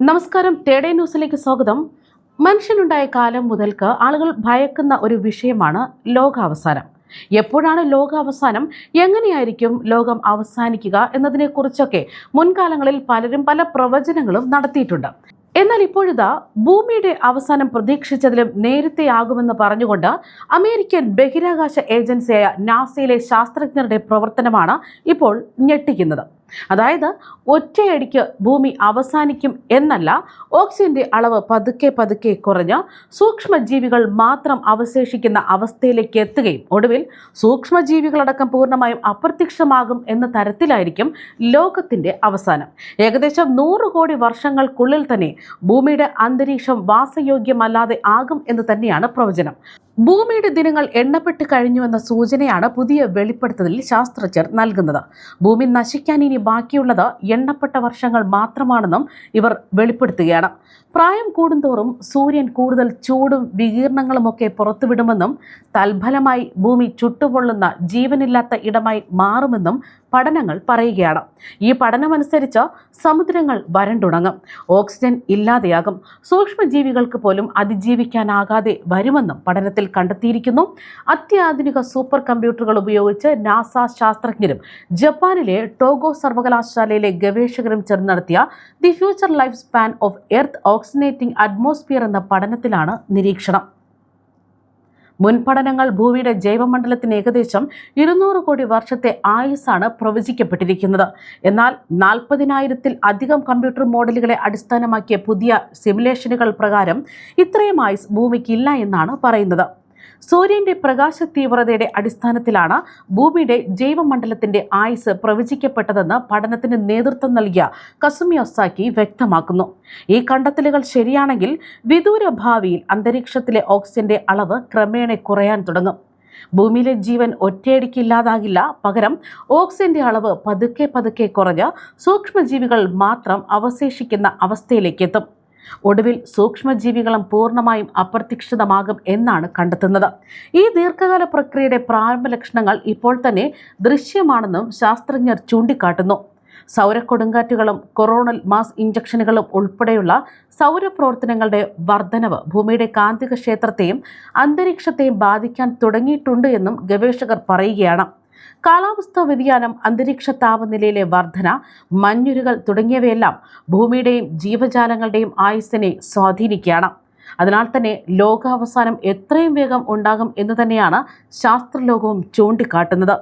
നമസ്കാരം. ടേഡേ ന്യൂസിലേക്ക് സ്വാഗതം. മനുഷ്യനുണ്ടായ കാലം മുതൽക്ക് ആളുകൾ ഭയക്കുന്ന ഒരു വിഷയമാണ് ലോകാവസാനം. എപ്പോഴാണ് ലോകാവസാനം? എങ്ങനെയായിരിക്കും ലോകം അവസാനിക്കുക എന്നതിനെക്കുറിച്ചൊക്കെ മുൻകാലങ്ങളിൽ പലരും പല പ്രവചനങ്ങളും നടത്തിയിട്ടുണ്ട്. എന്നാൽ ഇപ്പോഴിതാ ഭൂമിയുടെ അവസാനം പ്രതീക്ഷിച്ചതിലും നേരത്തെ ആകുമെന്ന് പറഞ്ഞുകൊണ്ട് അമേരിക്കൻ ബഹിരാകാശ ഏജൻസിയായ നാസയിലെ ശാസ്ത്രജ്ഞരുടെ പ്രവർത്തനമാണ് ഇപ്പോൾ ഞെട്ടിക്കുന്നത്. അതായത് ഒറ്റയടിക്ക് ഭൂമി അവസാനിക്കും എന്നല്ല ഓക്സിജന്റെ അളവ് പതുക്കെ പതുക്കെ കുറഞ്ഞ് സൂക്ഷ്മജീവികൾ മാത്രം അവശേഷിക്കുന്ന അവസ്ഥയിലേക്ക് എത്തുകയും ഒടുവിൽ സൂക്ഷ്മജീവികളടക്കം പൂർണമായും അപ്രത്യക്ഷമാകും എന്ന തരത്തിലായിരിക്കും ലോകത്തിന്റെ അവസാനം. ഏകദേശം നൂറ് കോടി വർഷങ്ങൾക്കുള്ളിൽ തന്നെ ഭൂമിയുടെ അന്തരീക്ഷം വാസയോഗ്യമല്ലാതെ ആകും എന്ന് തന്നെയാണ് പ്രവചനം. ഭൂമിയുടെ ദിനങ്ങൾ എണ്ണപ്പെട്ട് കഴിഞ്ഞുവെന്ന സൂചനയാണ് പുതിയ വെളിപ്പെടുത്തലിൽ ശാസ്ത്രജ്ഞർ നൽകുന്നത്. ഭൂമി നശിക്കാൻ ഇനി ബാക്കിയുള്ളത് എണ്ണപ്പെട്ട വർഷങ്ങൾ മാത്രമാണെന്നും ഇവർ വെളിപ്പെടുത്തുകയാണ്. പ്രായം കൂടുന്തോറും സൂര്യൻ കൂടുതൽ ചൂടും വികീർണങ്ങളുമൊക്കെ പുറത്തുവിടുമെന്നും തൽഫലമായി ഭൂമി ചുട്ടുപൊള്ളുന്ന ജീവനില്ലാത്ത ഇടമായി മാറുമെന്നും പഠനങ്ങൾ പറയുകയാണ്. ഈ പഠനമനുസരിച്ച് സമുദ്രങ്ങൾ വരണ്ടുണങ്ങും ഓക്സിജൻ ഇല്ലാതെയാകും. സൂക്ഷ്മജീവികൾക്ക് പോലും അതിജീവിക്കാനാകാതെ വരുമെന്നും പഠനത്തിൽ കണ്ടെത്തിയിരിക്കുന്നു. അത്യാധുനിക സൂപ്പർ കമ്പ്യൂട്ടറുകൾ ഉപയോഗിച്ച് നാസ ശാസ്ത്രജ്ഞരും ജപ്പാനിലെ ടോഗോ സർവകലാശാലയിലെ ഗവേഷകരും ചേർന്ന് നടത്തിയ the future life span of earth oxygenating atmosphere എന്ന പഠനത്തിലാണ് നിരീക്ഷണം. മുൻ പഠനങ്ങൾ ഭൂമിയുടെ ജൈവമണ്ഡലത്തിന് ഏകദേശം ഇരുന്നൂറ് കോടി വർഷത്തെ ആയുസ്സാണ് പ്രവചിക്കപ്പെട്ടിരിക്കുന്നത്. എന്നാൽ നാൽപ്പതിനായിരത്തിൽ അധികം കമ്പ്യൂട്ടർ മോഡലുകളെ അടിസ്ഥാനമാക്കിയ പുതിയ സിമുലേഷനുകൾ പ്രകാരം ഇത്രയും ആയുസ് ഭൂമിക്കില്ല എന്നാണ് പറയുന്നത്. സൂര്യന്റെ പ്രകാശ തീവ്രതയുടെ അടിസ്ഥാനത്തിലാണ് ഭൂമിയുടെ ജൈവമണ്ഡലത്തിന്റെ ആയുസ് പ്രവചിക്കപ്പെട്ടതെന്ന് പഠനത്തിന് നേതൃത്വം നൽകിയ കസുമിയൊസാക്കി വ്യക്തമാക്കുന്നു. ഈ കണ്ടെത്തലുകൾ ശരിയാണെങ്കിൽ വിദൂര ഭാവിയിൽ അന്തരീക്ഷത്തിലെ ഓക്സിജന്റെ അളവ് ക്രമേണ കുറയാൻ തുടങ്ങും. ഭൂമിയിലെ ജീവൻ ഒറ്റയടിക്ക് ഇല്ലാതാകില്ല പകരം ഓക്സിജന്റെ അളവ് പതുക്കെ പതുക്കെ കുറഞ്ഞ് സൂക്ഷ്മജീവികൾ മാത്രം അവശേഷിക്കുന്ന അവസ്ഥയിലേക്ക് എത്തും. ഒടുവിൽ സൂക്ഷ്മജീവികളും പൂർണമായും അപ്രത്യക്ഷിതമാകും എന്നാണ് കണ്ടെത്തുന്നത്. ഈ ദീർഘകാല പ്രക്രിയയുടെ പ്രാരംഭ ലക്ഷണങ്ങൾ ഇപ്പോൾ തന്നെ ദൃശ്യമാണെന്നും ശാസ്ത്രജ്ഞർ ചൂണ്ടിക്കാട്ടുന്നു. സൗരക്കൊടുങ്കാറ്റുകളും കൊറോണൽ മാസ് ഇഞ്ചക്ഷനുകളും ഉൾപ്പെടെയുള്ള സൗരപ്രവർത്തനങ്ങളുടെ വർധനവ് ഭൂമിയുടെ കാന്തിക ക്ഷേത്രത്തെയും അന്തരീക്ഷത്തെയും ബാധിക്കാൻ തുടങ്ങിയിട്ടുണ്ട് എന്നും ഗവേഷകർ പറയുകയാണ്. കാലാവസ്ഥാ വ്യതിയാനം അന്തരീക്ഷ താപനിലയിലെ വർധന മഞ്ഞുരുകൾ തുടങ്ങിയവയെല്ലാം ഭൂമിയുടെയും ജീവജാലങ്ങളുടെയും ആയുസ്സിനെ സ്വാധീനിക്കുകയാണ്. അതിനാൽ തന്നെ ലോകാവസാനം എത്രയും വേഗം ഉണ്ടാകും എന്ന് തന്നെയാണ് ശാസ്ത്രലോകവും ചൂണ്ടിക്കാട്ടുന്നത്.